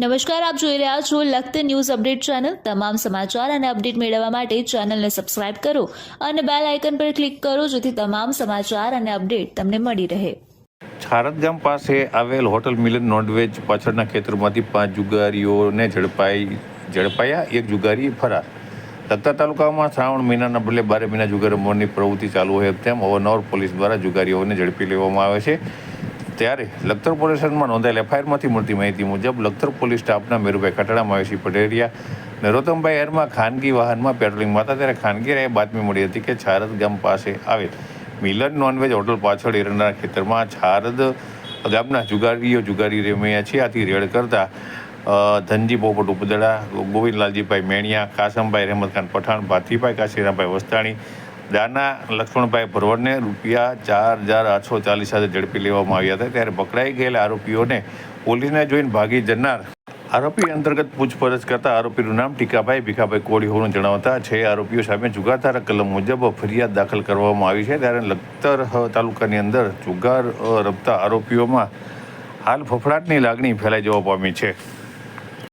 નમસ્કાર, આપ જોઈ રહ્યા છો લખત ન્યૂઝ અપડેટ ચેનલ. તમામ સમાચાર અને અપડેટ મેળવવા માટે ચેનલને સબસ્ક્રાઇબ કરો અને બેલ આઇકન પર ક્લિક કરો જેથી તમામ સમાચાર અને અપડેટ તમને મળી રહે. છારદ ગામ પાસે આવેલ હોટલ મિલન નોનવેજ પાછળના ખેતરમાંથી પાંચ જુગારીઓને ઝડપાઈ, ઝડપાયા, એક જુગારી ફરાર. લખતર તાલુકામાં શ્રાવણ મહિનાના બદલે બારે મહિના જુગાર મોરની પ્રવૃત્તિ ચાલુ હોય તેમ અવારનવાર પોલીસ દ્વારા જુગારીઓને ઝડપી લેવામાં આવે છે. ત્યારે લખતર પોલીસમાં નોંધાયેલ એફઆઈઆરમાંથી મળતી માહિતી મુજબ લખતર પોલીસ સ્ટાફના મેરુભાઈ કટાડા, મહેશી પટેરિયા નરોત્તમભાઈ એરમાં ખાનગી વાહનમાં પેટ્રોલિંગમાં હતા ત્યારે ખાનગી રાયે બાતમી મળી હતી કે છારદ ગામ પાસે આવેલ મિલન નોનવેજ હોટલ પાછળ એરંડા ખેતરમાં છારદ ગામના જુગારીઓ જુગારી રમ્યા છે. આથી રેડ કરતા ધનજી પોપટ ઉપદડા ગોવિંદલાલજીભાઈ મેણિયા, કાસમભાઈ રહેમતખાન પઠાણ ભાતીભાઈ કાશીરામભાઈ વસ્તાણી દાના લક્ષ્મણભાઈ ભરવાડને રૂપિયા ચાર હજાર આઠસો ચાલીસ સાથે ઝડપી લેવામાં આવ્યા હતા. ત્યારે પકડાઈ ગયેલા આરોપીઓને પોલીસને જોઈને ભાગી જનાર આરોપી અંતર્ગત પૂછપરછ કરતા આરોપીનું નામ ટીકાભાઈ ભીખાભાઈ કોળી હોવાનું જણાવતા છે. આરોપીઓ સામે જુગારધારા કલમ મુજબ ફરિયાદ દાખલ કરવામાં આવી છે. ત્યારે લખતર તાલુકાની અંદર જુગાર રમતા આરોપીઓમાં હાલ ફફડાટની લાગણી ફેલાઈ જવા પામી છે.